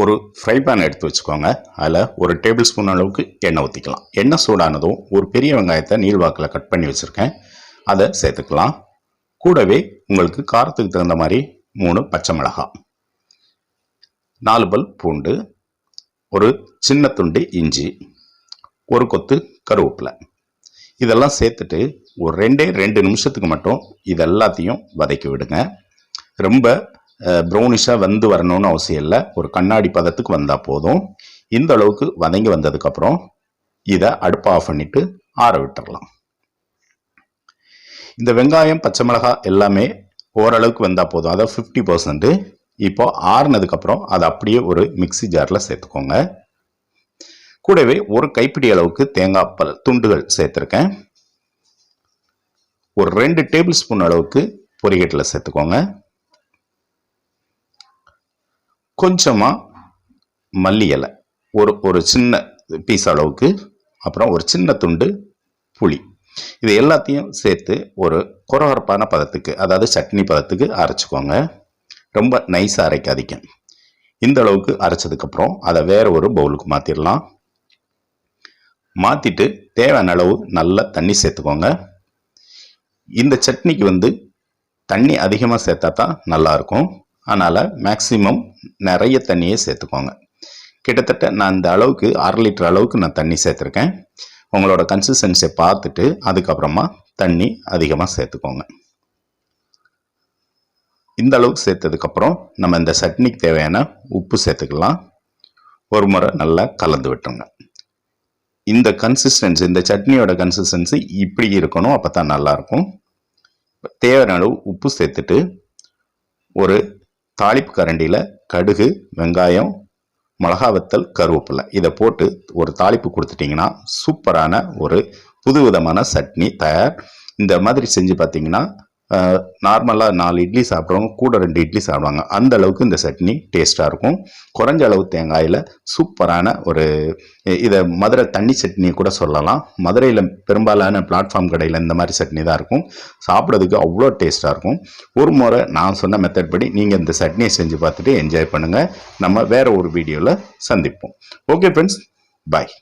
ஒரு fry pan எடுத்து வச்சுக்கோங்க. அதில் ஒரு டேபிள் ஸ்பூன் அளவுக்கு எண்ணெய் ஊற்றிக்கலாம் எண்ணெய் சூடானதும் ஒரு பெரிய வெங்காயத்தை நீள்வாக்கில் கட் பண்ணி வச்சுருக்கேன். அதை சேர்த்துக்கலாம். கூடவே உங்களுக்கு காரத்துக்கு தகுந்த மாதிரி மூணு பச்சை மிளகாய் நாலு பல் பூண்டு ஒரு சின்ன துண்டு இஞ்சி ஒரு கொத்து கருவேப்பிலை. இதெல்லாம் சேர்த்துட்டு ஒரு ரெண்டே ரெண்டு நிமிஷத்துக்கு மட்டும் இது எல்லாத்தையும் வதக்கி விடுங்க. ரொம்ப ப்ரௌனிஷாக வந்து வரணும்னு அவசியம் இல்லை. ஒரு கண்ணாடி பதத்துக்கு வந்தால் போதும். இந்த அளவுக்கு வதங்கி வந்ததுக்கப்புறம் இதை அடுப்பை ஆஃப் பண்ணிட்டு ஆற விட்டுறலாம். இந்த வெங்காயம் பச்சை மிளகாய் எல்லாமே ஓரளவுக்கு வந்தால் போதும். அதாவது ஃபிஃப்டி பர்சன்ட்டு இப்போ ஆறுனதுக்கப்புறம் அதை அப்படியே ஒரு மிக்ஸி ஜாரில் சேர்த்துக்கோங்க. கூடவே ஒரு கைப்பிடி அளவுக்கு தேங்காய் பல் துண்டுகள் சேர்த்துருக்கேன். ஒரு ரெண்டு டேபிள் ஸ்பூன் அளவுக்கு பொரிகட்டில் சேர்த்துக்கோங்க. கொஞ்சமாக மல்லி இலை. ஒரு ஒரு சின்ன பீஸ் அளவுக்கு அப்புறம் ஒரு சின்ன துண்டு புளி. இது எல்லாத்தையும் சேர்த்து ஒரு குறகுறப்பான பதத்துக்கு அதாவது சட்னி பதத்துக்கு அரைச்சிக்கோங்க. ரொம்ப நைஸாக அரைக்காதீங்க. இந்த அளவுக்கு அரைச்சதுக்கப்புறம் அதை வேற ஒரு பவுலுக்கு மாற்றிடலாம் மாற்றிட்டு தேவையான அளவு நல்லா தண்ணி சேர்த்துக்கோங்க. இந்த சட்னிக்கு வந்து தண்ணி அதிகமாக சேர்த்தா தான் நல்லாயிருக்கும் அதனால் மேக்ஸிமம் நிறைய தண்ணியை சேர்த்துக்கோங்க. கிட்டத்தட்ட நான் இந்த அளவுக்கு அரை லிட்டர் அளவுக்கு நான் தண்ணி சேர்த்துருக்கேன். உங்களோட கன்சிஸ்டன்சியை பார்த்துட்டு அதுக்கப்புறமா தண்ணி அதிகமாக சேர்த்துக்கோங்க. இந்த அளவுக்கு சேர்த்ததுக்கப்புறம் நம்ம இந்த சட்னிக்கு தேவையான உப்பு சேர்த்துக்கலாம். ஒரு முறை நல்லா கலந்து விட்டுருங்க. இந்த கன்சிஸ்டன்சி இந்த சட்னியோட கன்சிஸ்டன்சி இப்படி இருக்கணும் அப்போ தான் நல்லாயிருக்கும் தேவையான அளவு உப்பு சேர்த்துட்டு ஒரு தாளிப்பு கரண்டியில் கடுகு வெங்காயம் மிளகா வத்தல் கருவேப்பிலை. இதை போட்டு ஒரு தாளிப்பு கொடுத்துட்டிங்கன்னா சூப்பரான ஒரு புது விதமான சட்னி தயார். இந்த மாதிரி செஞ்சு பார்த்தீங்கன்னா நார்மலாக நாலு இட்லி சாப்பிட்றவங்க கூட ரெண்டு இட்லி சாப்பிடுவாங்க. அந்த அளவுக்கு இந்த சட்னி டேஸ்ட்டாக இருக்கும். குறைஞ்ச அளவு தேங்காயில் சூப்பரான ஒரு இதை மதுரை தண்ணி சட்னி கூட சொல்லலாம். மதுரையில் பெரும்பாலான பிளாட்ஃபார்ம் கடையில் இந்த மாதிரி சட்னி தான் இருக்கும். சாப்பிட்றதுக்கு அவ்வளோ டேஸ்ட்டாக இருக்கும். ஒரு முறை நான் சொன்ன மெத்தட் படி நீங்கள் இந்த சட்னியை செஞ்சு பார்த்துட்டு என்ஜாய் பண்ணுங்கள் நம்ம வேறு ஒரு வீடியோவில் சந்திப்போம். Okay friends bye